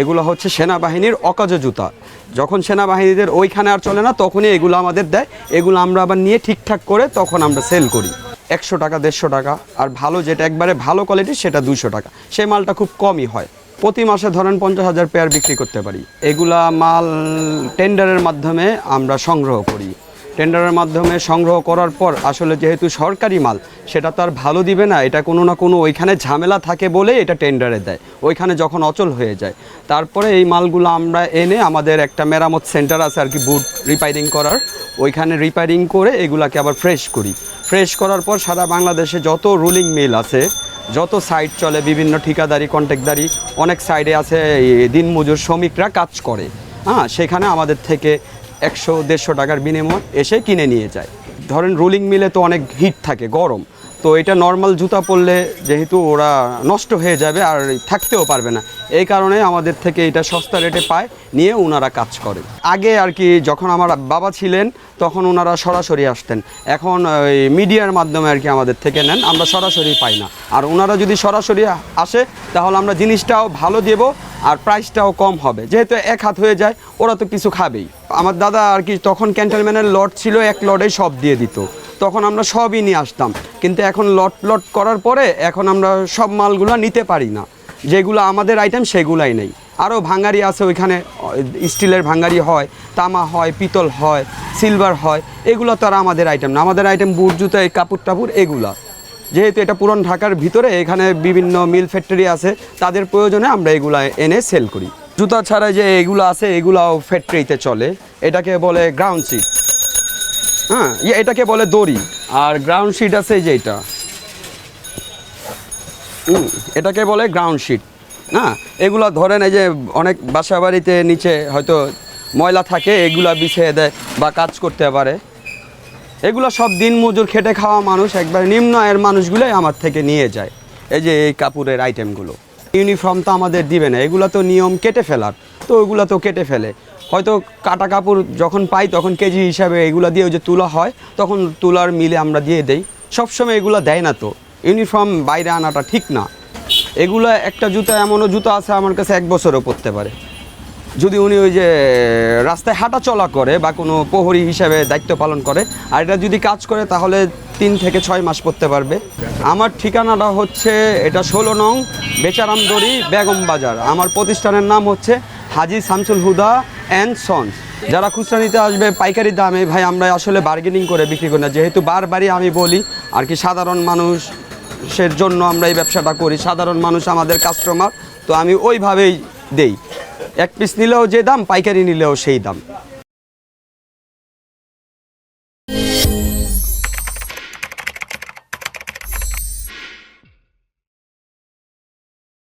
এগুলো হচ্ছে সেনাবাহিনীর অকাজ জুতা। যখন সেনাবাহিনীদের ওইখানে আর চলে না, তখনই এগুলো আমাদের দেয়। এগুলো আমরা আবার নিয়ে ঠিকঠাক করে তখন আমরা সেল করি। একশো টাকা, দেড়শো টাকা, আর ভালো যেটা একবারে ভালো কোয়ালিটি সেটা দুশো টাকা। সেই মালটা খুব কমই হয়। প্রতি মাসে ধরেন পঞ্চাশ হাজার পেয়ার বিক্রি করতে পারি। এগুলা মাল টেন্ডারের মাধ্যমে আমরা সংগ্রহ করি। টেন্ডারের মাধ্যমে সংগ্রহ করার পর আসলে যেহেতু সরকারি মাল, সেটা তো আর ভালো দিবে না। এটা কোনো না কোনো ওইখানে ঝামেলা থাকে বলে এটা টেন্ডারে দেয়। ওইখানে যখন অচল হয়ে যায়। তারপরে এই মালগুলো আমরা এনে আমাদের একটা মেরামত সেন্টার আছে আর কি, বুট রিপেয়ারিং করার। ওইখানে রিপেয়ারিং করে এগুলাকে আবার ফ্রেশ করি। ফ্রেশ করার পর সারা বাংলাদেশে যত রুলিং মিল আছে, যত সাইট চলে, বিভিন্ন ঠিকাদারি, কন্ট্রাক্টদারি, অনেক সাইডে আছে দিনমজুর শ্রমিকরা কাজ করে। হ্যাঁ সেখানে আমাদের থেকে একশো, দেড়শো টাকার বিনিময় এসে কিনে নিয়ে যায়। ধরেন রুলিং মিলে তো অনেক হিট থাকে, গরম। তো এটা নর্মাল জুতা পরলে যেহেতু ওরা নষ্ট হয়ে যাবে আর থাকতেও পারবে না। এই কারণে আমাদের থেকে এটা সস্তা রেটে পায়, নিয়ে ওনারা কাজ করে। আগে আর কি যখন আমার বাবা ছিলেন, তখন ওনারা সরাসরি আসতেন। এখন ওই মিডিয়ার মাধ্যমে আর কি আমাদের থেকে নেন, আমরা সরাসরি পাই না। আর ওনারা যদি সরাসরি আসে, তাহলে আমরা জিনিসটাও ভালো দেব আর প্রাইসটাও কম হবে। যেহেতু এক হাত হয়ে যায়, ওরা তো কিছু খাবেই। আমার দাদা আর কি তখন ক্যান্টেলম্যানের লট ছিল, এক লটেই সব দিয়ে দিত। তখন আমরা সবই নিয়ে আসতাম। কিন্তু এখন লট লট করার পরে এখন আমরা সব মালগুলো নিতে পারি না। যেগুলো আমাদের আইটেম সেগুলাই নেই। আরও ভাঙ্গারি আছে ওইখানে, স্টিলের ভাঙ্গারি হয়, তামা হয়, পিতল হয় সিলভার হয়, এগুলো তো আর আমাদের আইটেম না। আমাদের আইটেম বুট, জুতো, এই কাপড় টাপুর এগুলা। যেহেতু এটা পুরন ঢাকার ভিতরে, এখানে বিভিন্ন মিল ফ্যাক্টরি আছে, তাদের প্রয়োজনে আমরা এগুলা এনে সেল করি। জুতা ছাড়া যে এগুলো আছে, এগুলাও ফ্যাক্টরিতে চলে। এটাকে বলে গ্রাউন্ড সিট হ্যাঁ ইয়ে এটাকে বলে দড়ি। আর গ্রাউন্ড শিট আছে যে এটা। এটাকে বলে গ্রাউন্ড শিট না, এগুলো ধরেন এই যে অনেক বাসা বাড়িতে নিচে হয়তো ময়লা থাকে, এগুলা বিছিয়ে দেয় বা কাজ করতে পারে। এগুলো সব দিন মজুর খেটে খাওয়া মানুষ, একবার নিম্ন আয়ের মানুষগুলোই আমার থেকে নিয়ে যায়। এই যে এই কাপড়ের আইটেমগুলো ইউনিফর্ম তো আমাদের দিবে না। এগুলো তো নিয়ম কেটে ফেলার। তো ওগুলো তো কেটে ফেলে। হয়তো কাটা কাপড় যখন পাই তখন কেজি হিসাবে এগুলো দিয়ে যে তুলা হয়, তখন তুলার মিলে আমরা দিয়ে দেই। সবসময় এগুলো দেয় না তো। ইউনিফর্ম বাইরে আনাটা ঠিক না। এগুলো একটা জুতো, এমনও জুতো আছে আমার কাছে এক বছরও পড়তে পারে। যদি উনি ওই যে, রাস্তায় হাঁটা চলা করে বা কোনো প্রহরী হিসাবে দায়িত্ব পালন করে, আর এটা যদি কাজ করে তাহলে তিন থেকে ছয় মাস পড়তে পারবে। আমার ঠিকানাটা হচ্ছে, এটা ষোলো নং বেচারামদড়ি বেগম বাজার। আমার প্রতিষ্ঠানের নাম হচ্ছে হাজি শামসুল হুদা অ্যান্ড সন্স। যারা খুচরা নিতে আসবে, পাইকারি দামে, ভাই, আমরা আসলে বার্গেনিং করে বিক্রি করি না। যেহেতু বারবারই আমি বলি, আর কি সাধারণ মানুষের জন্য আমরা এই ব্যবসাটা করি, সাধারণ মানুষ আমাদের কাস্টমার তো আমি ওইভাবেই দেই। এক পিস নিলেও যে দাম পাইকারি নিলেও সেই দাম।